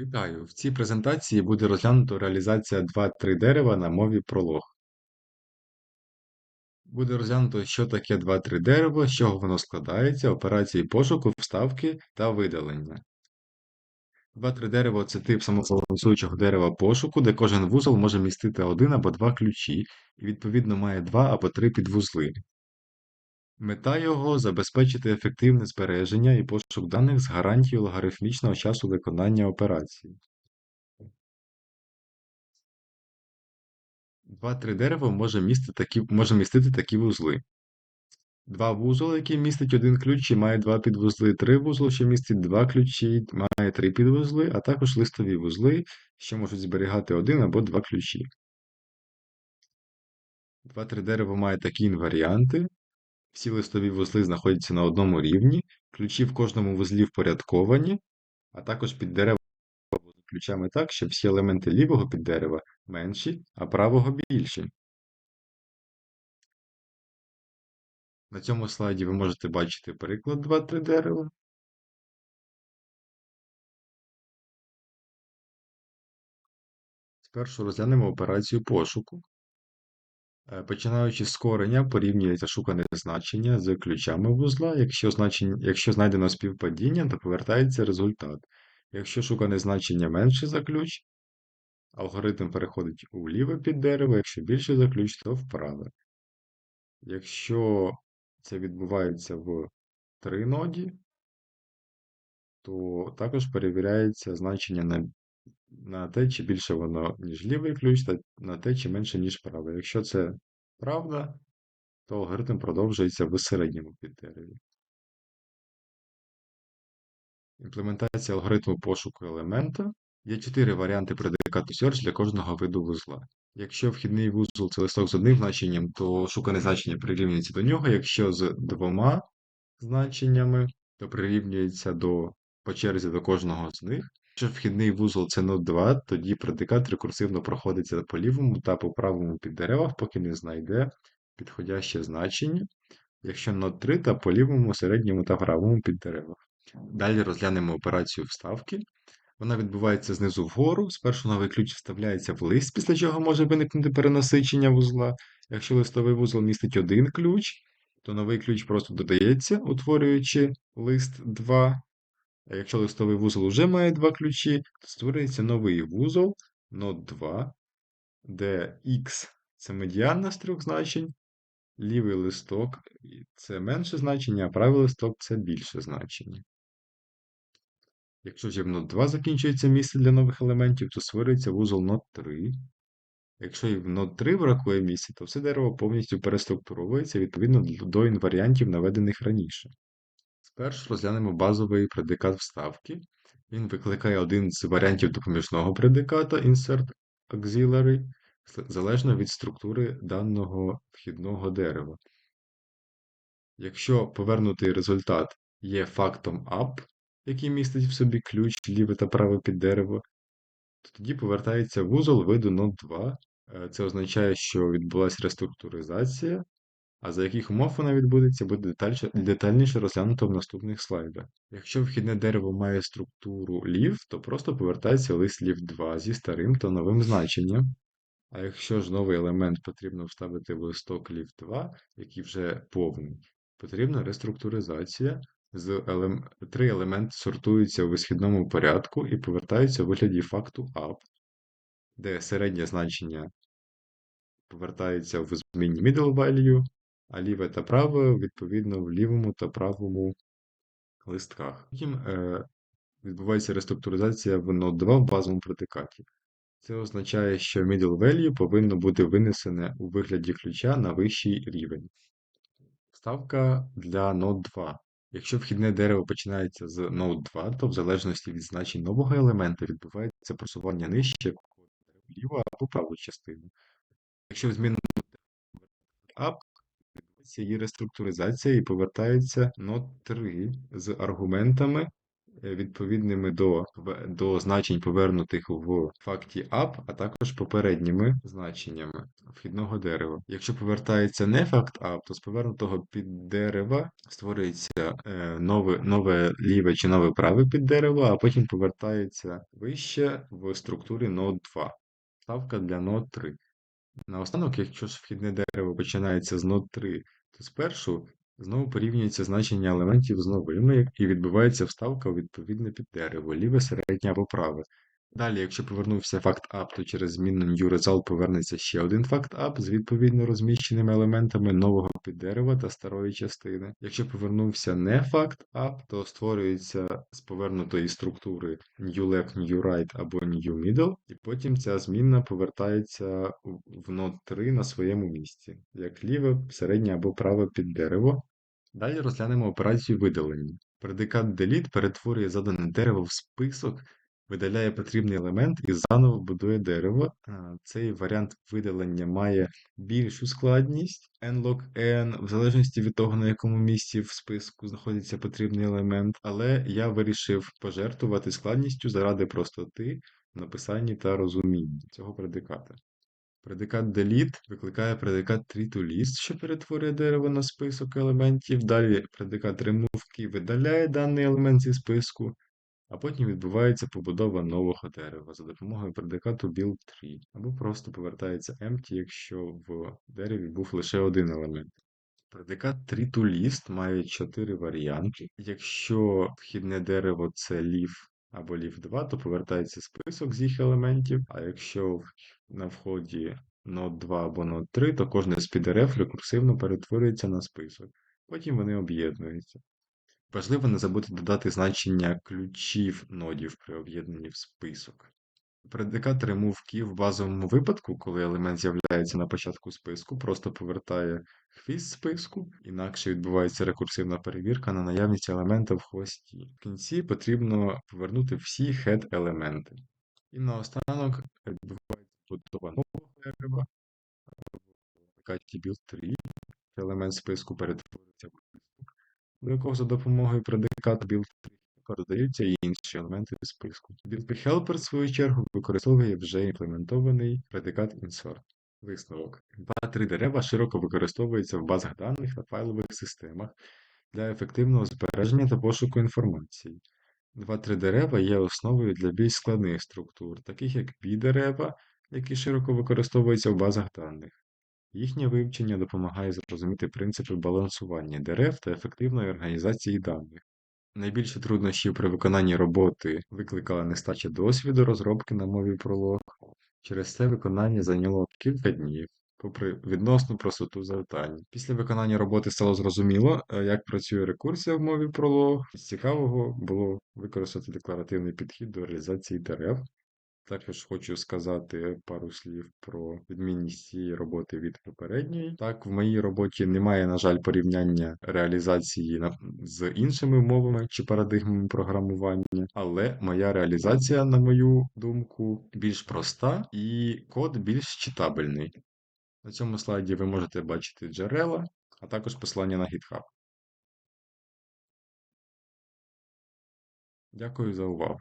Вітаю! В цій презентації буде розглянуто реалізація 2-3 дерева на мові пролог. Буде розглянуто, що таке 2-3 дерево, з чого воно складається, операції пошуку, вставки та видалення. 2-3 дерево це тип самобалансуючого дерева пошуку, де кожен вузол може містити один або два ключі і, відповідно, має два або три підвузли. Мета його забезпечити ефективне збереження і пошук даних з гарантією логарифмічного часу виконання операції. Два-три дерева може містити такі, може містити такі вузли. Два вузол, який містить один ключ і має два підвузли, три вузол, що містить два ключі, має три підвузли, а також листові вузли, що можуть зберігати один або два ключі. Два-три дерева має такі інваріанти. Всі листові вузли знаходяться на одному рівні, ключі в кожному вузлі впорядковані, а також під дерева ключами так, що всі елементи лівого піддерева менші, а правого більші. На цьому слайді ви можете бачити приклад 2-3 дерева. Спершу розглянемо операцію пошуку. Е, починаючи з корення, порівнюється шукане значення з ключами вузла. Якщо значення, якщо знайдено співпадіння, то повертається результат. Якщо шукане значення менше за ключ, алгоритм переходить у ліве під дерево, якщо більше за ключ, то вправе. Якщо це відбувається в три ноді, то також перевіряється значення на на те, чи більше воно, ніж лівий ключ, та на те, чи менше, ніж правий. Якщо це правда, то алгоритм продовжується в середньому піддереві. Імплементація алгоритму пошуку елемента. Є чотири варіанти предикату search для кожного виду вузла. Якщо вхідний вузол це листок з одним значенням, то шукане значення прирівнюється до нього. Якщо з двома значеннями, то прирівнюється до, по черзі до кожного з них. Якщо вхідний вузол це нод 2, тоді предикат рекурсивно проходиться по лівому та по правому під деревах, поки не знайде підходяще значення. Якщо нод 3, то по лівому, середньому та правому під деревах. Далі розглянемо операцію вставки. Вона відбувається знизу вгору. Спершу новий ключ вставляється в лист, після чого може виникнути перенасичення вузла. Якщо листовий вузол містить один ключ, то новий ключ просто додається, утворюючи лист 2. Якщо листовий вузол вже має два ключі, то створюється новий вузол нод 2, де X це медіанна з трьох значень, лівий листок це менше значення, а правий листок це більше значення. Якщо ж в нод 2 закінчується місце для нових елементів, то створюється вузол нод 3. Якщо і в нод 3 бракує місця, то все дерево повністю переструктуровується відповідно до інваріантів, наведених раніше. Спершу розглянемо базовий предикат вставки. Він викликає один з варіантів допоміжного предиката insert auxiliary, залежно від структури даного вхідного дерева. Якщо повернутий результат є фактом up, який містить в собі ключ ліве та праве під дерево, то тоді повертається вузол виду нод 2. Е, це означає, що відбулася реструктуризація, а за яких умов вона відбудеться, буде детальніше розглянуто в наступних слайдах. Якщо вхідне дерево має структуру лів, то просто повертається лист лів 2 зі старим та новим значенням. А якщо ж новий елемент потрібно вставити в листок лів 2, який вже повний, потрібна реструктуризація. З елем... Три елементи сортуються у висхідному порядку і повертаються у вигляді факту up, де середнє значення повертається в змінні middle value, а ліве та праве, відповідно, в лівому та правому листках. Потім е, відбувається реструктуризація в Node 2 в базовому предикаті. Це означає, що middle value повинно бути винесене у вигляді ключа на вищий рівень. Ставка для Node 2. Якщо вхідне дерево починається з Node 2, то в залежності від значень нового елемента відбувається просування нижче в ліву або праву частину. Якщо в змінному up, відбувається її реструктуризація і повертається Node 3 з аргументами е, відповідними до, до значень, повернутих в факті up, а також попередніми значеннями вхідного дерева. Якщо повертається не факт up, то з повернутого під дерева створюється е, нове, нове ліве чи нове праве під дерево, а потім повертається вище в структурі нод 2. Ставка для нод 3. Наостанок, якщо ж вхідне дерево починається з нод 3, то спершу знову порівнюється значення елементів з новими і відбувається вставка у відповідне під дерево, ліве, середнє або праве. Далі, якщо повернувся факт up, то через змінну newResult повернеться ще один факт up з відповідно розміщеними елементами нового піддерева та старої частини. Якщо повернувся не факт up, то створюється з повернутої структури new left, new right або new middle, і потім ця змінна повертається в нод 3 на своєму місці, як ліве, середнє або праве піддерево. Далі розглянемо операцію видалення. Предикат delete перетворює задане дерево в список видаляє потрібний елемент і заново будує дерево. Цей варіант видалення має більшу складність nlog n, в залежності від того, на якому місці в списку знаходиться потрібний елемент, але я вирішив пожертвувати складністю заради простоти в написанні та розумінні цього предиката. Предикат delete викликає предикат tree-to-list, що перетворює дерево на список елементів. Далі предикат remove видаляє даний елемент зі списку а потім відбувається побудова нового дерева за допомогою предикату build-tree, або просто повертається empty, якщо в дереві був лише один елемент. Предикат tree-to-list має чотири варіанти. Якщо вхідне дерево це leaf або leaf 2, то повертається список з їх елементів, а якщо на вході node 2 або node 3, то кожне з піддерев рекурсивно перетворюється на список. Потім вони об'єднуються. Важливо не забути додати значення ключів нодів при об'єднанні в список. Предикат remove в базовому випадку, коли елемент з'являється на початку списку, просто повертає хвіст списку, інакше відбувається рекурсивна перевірка на наявність елемента в хвості. В кінці потрібно повернути всі head-елементи. І наостанок відбувається будова нового дерева, в предикаті build 3, елемент списку перетворюється в до якого за допомогою предикату build додаються і інші елементи списку. Build Helper, в свою чергу, використовує вже імплементований предикат insert. Висновок. Два-три дерева широко використовуються в базах даних та файлових системах для ефективного збереження та пошуку інформації. Два-три дерева є основою для більш складних структур, таких як бі-дерева, які широко використовуються в базах даних. Їхнє вивчення допомагає зрозуміти принципи балансування дерев та ефективної організації даних. Найбільше труднощів при виконанні роботи викликала нестача досвіду розробки на мові Prolog. Через це виконання зайняло кілька днів, попри відносну простоту завдань. Після виконання роботи стало зрозуміло, е, як працює рекурсія в мові Prolog. З цікавого було використати декларативний підхід до реалізації дерев. Також хочу сказати пару слів про відмінність цієї роботи від попередньої. Так, в моїй роботі немає, на жаль, порівняння реалізації з іншими мовами чи парадигмами програмування, але моя реалізація, на мою думку, більш проста і код більш читабельний. На цьому слайді ви можете бачити джерела, а також посилання на GitHub. Дякую за увагу.